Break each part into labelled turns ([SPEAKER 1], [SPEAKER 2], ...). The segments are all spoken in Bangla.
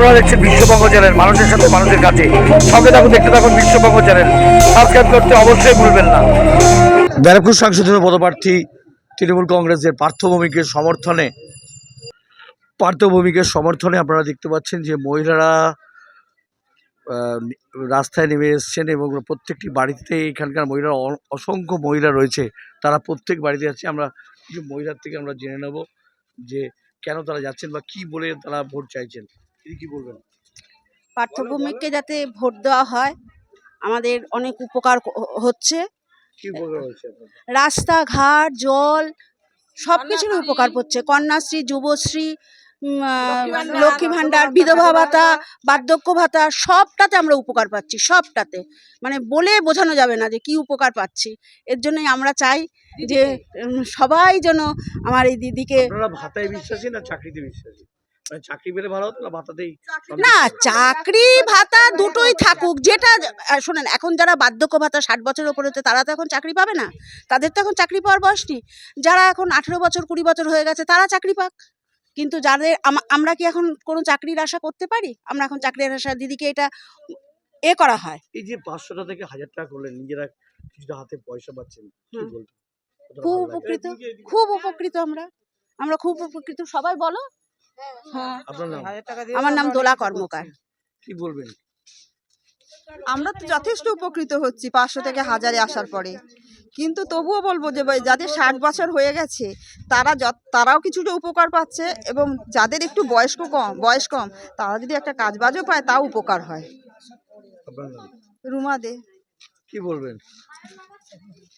[SPEAKER 1] আপনারা দেখছেন বিশ্ববঙ্গ চ্যানেল, মানুষের সাথে মানুষের কাছে। সঙ্গে থাকুন, দেখতে থাকুন বিশ্ববঙ্গ চ্যানেল। সাবস্ক্রাইব করতে অবশ্যই ভুলবেন না। ব্যারাকপুর সংসদীয় পদপ্রার্থী তৃণমূল কংগ্রেসের পার্থভূমিকের সমর্থনে পার্থভূমিকের সমর্থনে আপনারা দেখতে পাচ্ছেন যে মহিলারা রাস্তায় নেমে এসছেন এবং প্রত্যেকটি বাড়িতে এখানকার মহিলারা অসংখ্য মহিলা রয়েছে। তারা প্রত্যেক বাড়িতে যাচ্ছে। আমরা কিছু মহিলার থেকে আমরা জেনে নেব যে কেন তারা যাচ্ছেন বা কি বলে তারা ভোট চাইছেন। কি বলবেন?
[SPEAKER 2] পার্থভূমিককে যাতে ভোট দেওয়া হয় আমাদের অনেক উপকার হচ্ছে।
[SPEAKER 1] কি বলবেন
[SPEAKER 2] রাস্তাঘাট জল সব কিছুর উপকার হচ্ছে। কন্যাশ্রী যুবশ্রী লক্ষ্মী ভাণ্ডার বিধবা ভাতা বার্ধক্য ভাতা সবটাতে আমরা উপকার পাচ্ছি সবটাতে। মানে বলে বোঝানো যাবে না যে কি উপকার পাচ্ছি। এর জন্যই আমরা চাই যে সবাই যেন আমার এই দিদিকে
[SPEAKER 1] ভাতায় বিশ্বাসী না চাকরিতে বিশ্বাসী? চাকরি পেলে ভালো হতো না ভাতাতেই
[SPEAKER 2] না চাকরি ভাতা দুটোই থাকুক যেটা শোনেন এখন যারা বার্ধক্য ভাতা ষাট বছরের উপরে হচ্ছে তারা তো এখন চাকরি পাবে না। তাদের তো এখন চাকরি পাওয়ার বয়স নেই। যারা এখন আঠেরো বছর কুড়ি বছর হয়ে গেছে তারা চাকরি পাক। কিন্তু যাদের আমরা কি এখন কোনো চাকরির আশা করতে পারি? আমরা এখন চাকরির আশা দিদিকে এটা এ করা হয়।
[SPEAKER 1] এই যে পাঁচশোটা থেকে হাজার টাকা করলেন নিজেরা কিছুটা হাতে পয়সা পাচ্ছেন
[SPEAKER 2] খুব উপকৃত খুব উপকৃত আমরা। আমরা খুব উপকৃত সবাই বলো। আমার নাম দোলা কর্মকার।
[SPEAKER 1] কি বলবেন?
[SPEAKER 3] আমরা তো যথেষ্ট উপকৃত হচ্ছি পাঁচশো থেকে হাজারে আসার পরে। কিন্তু তবুও বলব যে যাদের ষাট বছর হয়ে গেছে তারা যত- তারাও কিছুটা উপকার পাচ্ছে এবং যাদের একটু বয়স্ক কম বয়স কম তারা যদি একটা কাজ বাজও পায় তাও উপকার হয়। রুমা দে।
[SPEAKER 1] কি বলবেন?
[SPEAKER 4] হ্যাঁ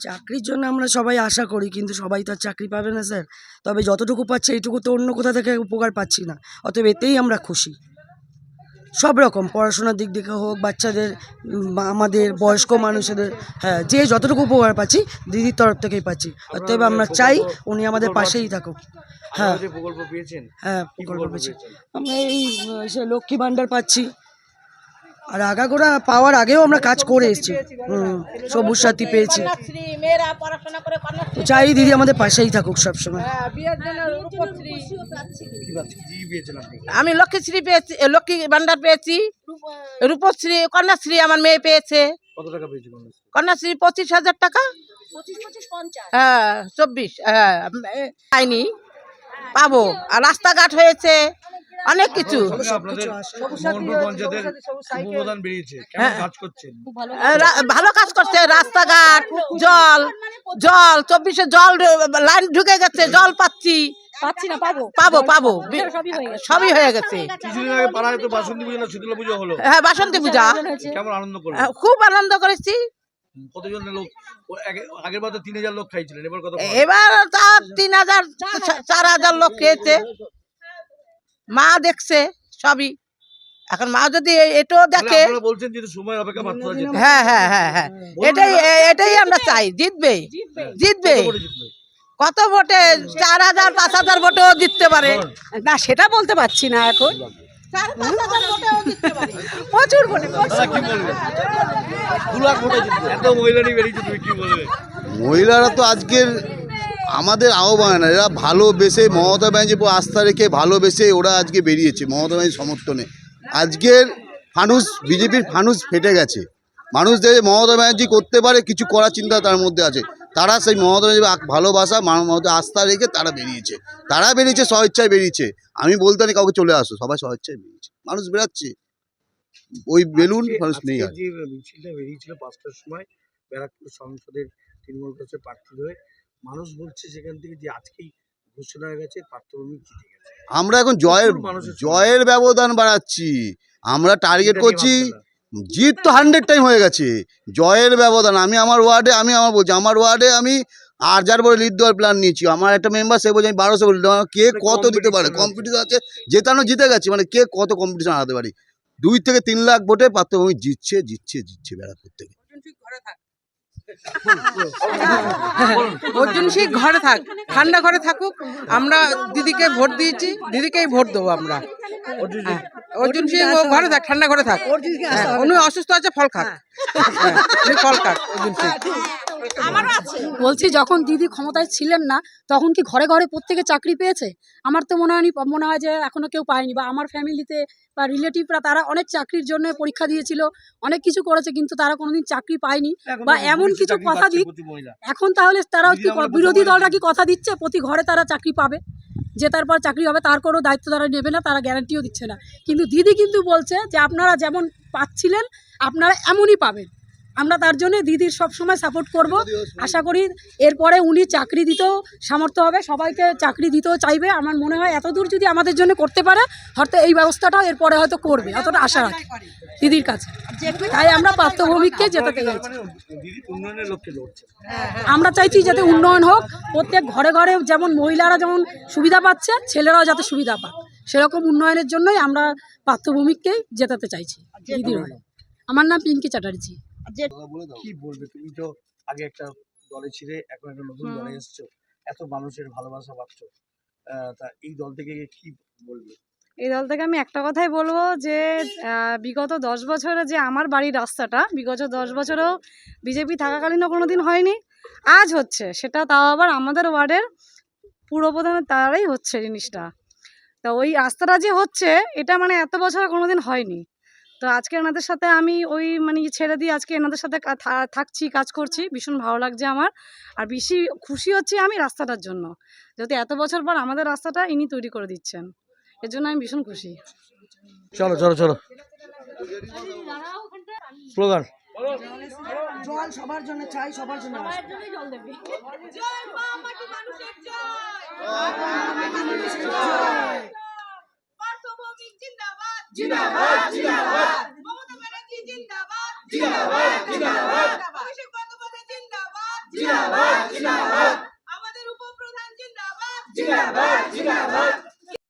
[SPEAKER 4] চাকরির জন্য আমরা সবাই আশা করি কিন্তু সবাই তো আর চাকরি পাবে না স্যার। তবে যতটুকু পাচ্ছে এইটুকু তো অন্য কোথা থেকে উপকার পাচ্ছি না। অতএব এতেই আমরা খুশি। সব রকম পড়াশোনার দিক থেকে হোক বাচ্চাদের আমাদের বয়স্ক মানুষদের হ্যাঁ যে যতটুকু উপকার পাচ্ছি দিদির তরফ থেকেই পাচ্ছি। অতএব আমরা চাই উনি আমাদের পাশেই থাকুক। হ্যাঁ। হ্যাঁ প্রকল্প পেয়েছি। আমরা এই লক্ষ্মী ভাণ্ডার পাচ্ছি। আর আগাগোড়া পাওয়ার আগেও আমরা কাজ করে এসেছি। হুম সবুজ সাথী পেয়েছি। চাই দিদি আমাদের পাশেই থাকুক সবসময়।
[SPEAKER 1] পেয়েছেন আপনি?
[SPEAKER 5] আমি লক্ষ্মীশ্রী পেয়েছি লক্ষ্মী ভান্ডার পেয়েছি। রূপশ্রী কন্যাশ্রী আমার মেয়ে পেয়েছে।
[SPEAKER 1] কত টাকা পেয়েছেন কন্যাশ্রী?
[SPEAKER 5] পঁচিশ হাজার টাকা? হ্যাঁ চব্বিশ হ্যাঁ পাইনি। পাবো। আর রাস্তাঘাট হয়েছে। অনেক কিছু। হ্যাঁ। ভালো কাজ। করছে। রাস্তাঘাট জল জল চব্বিশে জল লাইন ঢুকে গেছে জল পাচ্ছি।
[SPEAKER 2] পাবো।
[SPEAKER 5] পাবো সবই হয়ে গেছে।
[SPEAKER 1] কিছুদিন আগে পাড়ায় তো বাসন্তী পুজো না শীতলা পুজো হলো।
[SPEAKER 5] হ্যাঁ বাসন্তী পূজা।
[SPEAKER 1] কেমন আনন্দ করলেন?
[SPEAKER 5] খুব আনন্দ করেছি।
[SPEAKER 1] কতজন লোক? আগের বার তো তিন হাজার লোক খাইছিলেন এবার কত
[SPEAKER 5] এবার তিন হাজার চার হাজার লোক খেয়েছে। মা দেখছে সবই। এখন মা যদি এটাও দেখে
[SPEAKER 1] বলছেন যে সময় অপেক্ষা
[SPEAKER 5] হ্যাঁ হ্যাঁ হ্যাঁ হ্যাঁ। এটাই এটাই আমরা চাই জিতবে। জিতবে?
[SPEAKER 1] কত
[SPEAKER 5] ভোটে চার হাজার পাঁচ হাজার ভোটেও জিততে পারে।
[SPEAKER 2] না সেটা বলতে পারছি না এখন। প্রচুর ভোটে
[SPEAKER 1] বলবে?
[SPEAKER 6] মহিলারা তো আজকের আমাদের আহ্বান এরা ভালোবেসে মমতা ব্যানার্জির উপর আস্থা রেখে ভালোবেসে ওরা আজকে বেরিয়েছে মমতা ব্যানার্জির সমর্থনে। আজকের ফানুস বিজেপির ফানুস ফেটে গেছে। মানুষ দেখে মমতা ব্যানার্জি করতে পারে কিছু করার চিন্তা তার মধ্যে আছে। তারা সেই মমতা ব্যানার্জির আক- ভালোবাসা মমতা আস্থা রেখে তারা বেরিয়েছে। তারা বেরিয়েছে স্বেচ্ছায় বেরিয়েছে। আমি বলতে নেই কাউকে চলে আসো সবাই স্বেচ্ছায় বেরিয়েছে। মানুষ বেরাচ্ছে। ওই বেলুন মানুষ নেই আর।
[SPEAKER 1] মিছিলটা বেরিয়েছিল পাঁচটার সময় ব্যারাকপুর সংসদের তৃণমূল কংগ্রেসের প্রার্থী হয়ে মানুষ বলছে সেখান থেকে যে আজকেই ঘোষণা হয়ে গেছে প্রার্থভূমি জিতে গেছে।
[SPEAKER 6] আমরা এখন জয়ের। জয়ের ব্যবধান বাড়াচ্ছি। আমরা টার্গেট করছি
[SPEAKER 1] না?
[SPEAKER 6] জিত তো হান্ড্রেড টাইম হয়ে গেছে। জয়ের ব্যবধান আমি আমার ওয়ার্ডে আমি আমার বলছি আমার ওয়ার্ডে আমি আর যার বলে লিড দেওয়ার প্ল্যান নিয়েছি। আমার একটা মেম্বার সে বলছে আমি বারোশো বলি কে কত দিতে পারে? কম্পিটিশন আছে জেতানো জিতে গেছি মানে কে কত কম্পিটিশন হারাতে পারি? দুই থেকে তিন লাখ ভোটে পার্থভূমি জিতছে জিতছে জিতছে ব্যারাকপুর থেকে।
[SPEAKER 7] অর্জুন সেই ঘরে থাক। ঠান্ডা ঘরে থাকুক। আমরা দিদিকে ভোট দিয়েছি। দিদিকেই ভোট দেবো আমরা।
[SPEAKER 1] অর্জুন
[SPEAKER 7] সেই অর্জুন ঘরে থাক ঠান্ডা ঘরে থাক। হ্যাঁ, উনি অসুস্থ আছে ফল খাক। হ্যাঁ, ফল খাক অর্জুন সিং।
[SPEAKER 2] আমারও আছে।
[SPEAKER 8] বলছি যখন দিদি ক্ষমতায় ছিলেন না তখন কি ঘরে ঘরে প্রত্যেকে চাকরি পেয়েছে? আমার তো মনে হয়নি মনে হয় যে এখনও কেউ পায়নি বা আমার ফ্যামিলিতে বা রিলেটিভরা তারা অনেক চাকরির জন্য পরীক্ষা দিয়েছিল অনেক কিছু করেছে কিন্তু তারা কোনোদিন চাকরি পায়নি বা এমন কিছু কথা দিক এখন তাহলে তারা কি বিরোধী দলরা কি কথা দিচ্ছে? প্রতি ঘরে তারা চাকরি পাবে। যে তারপর চাকরি হবে তার কোনো দায়িত্ব তারা নেবে না তারা গ্যারান্টিও দিচ্ছে না। কিন্তু দিদি কিন্তু বলছে যে আপনারা যেমন পাচ্ছিলেন আপনারা এমনই পাবেন। আমরা তার জন্য দিদির সবসময় সাপোর্ট করব। আশা করি এরপরে উনি চাকরি দিতেও সামর্থ্য হবে সবাইকে চাকরি দিতেও চাইবে। আমার মনে হয় এতদূর যদি আমাদের জন্য করতে পারে হয়তো এই ব্যবস্থাটাও এরপরে হয়তো করবে অতটা আশা রাখি দিদির কাছে। তাই আমরা পার্থভূমিককে যেতে চাইছি
[SPEAKER 1] দিদি উন্নয়নের লক্ষ্যে লড়ছে।
[SPEAKER 8] আমরা চাইছি যাতে উন্নয়ন হোক প্রত্যেক ঘরে ঘরে যেমন মহিলারা যেমন সুবিধা পাচ্ছে ছেলেরাও যাতে সুবিধা পাক। সেরকম উন্নয়নের জন্যই আমরা পার্থভূমিককেই জেতাতে চাইছি দিদির আমার নাম পিঙ্কি চ্যাটার্জি।
[SPEAKER 1] কি বলবে? তুমি তো আগে একটা দলে ছিলে এখন একটা নতুন দলে এসছো। এত মানুষের ভালোবাসা পাচ্ছ। তা এই দল থেকে কি বলবে?
[SPEAKER 9] এই দল থেকে আমি একটা কথাই বলব যে বিগত দশ বছরে যে আমার বাড়ির রাস্তাটা বিগত দশ বছরেও বিজেপি থাকাকালীনও কোনো দিন হয়নি আজ হচ্ছে। সেটা তাও আবার আমাদের ওয়ার্ডের পুরপ্রধানের তারাই হচ্ছে জিনিসটা। তা ওই রাস্তাটা যে হচ্ছে এটা মানে এত বছরে কোনো দিন হয়নি। তো আজকে এনাদের সাথে আমি ওই মানে ছেড়ে দিয়ে আজকে এনাদের সাথে থাকছি কাজ করছি। ভীষণ ভালো লাগছে আমার। আর বেশি খুশি হচ্ছি আমি রাস্তাটার জন্য। যাতে এত বছর পর আমাদের রাস্তাটা ইনি তৈরি করে দিচ্ছেন। এর জন্য আমি ভীষণ খুশি।
[SPEAKER 1] চলো চলো চলো। স্লোগান
[SPEAKER 4] জল সবার জন্য চাই সবার জন্য
[SPEAKER 2] জিন্দাবাদ জিন্দাবাদ। মমতা ব্যানার্জি জিন্দাবাদ জিন্দাবাদ জিন্দাবাদ অভিষেক বন্দ্যোপাধ্যায় জিন্দাবাদ জিন্দাবাদ জিন্দাবাদ। আমাদের উপপ্রধান জিন্দাবাদ জিন্দাবাদ। জিন্দাবাদ।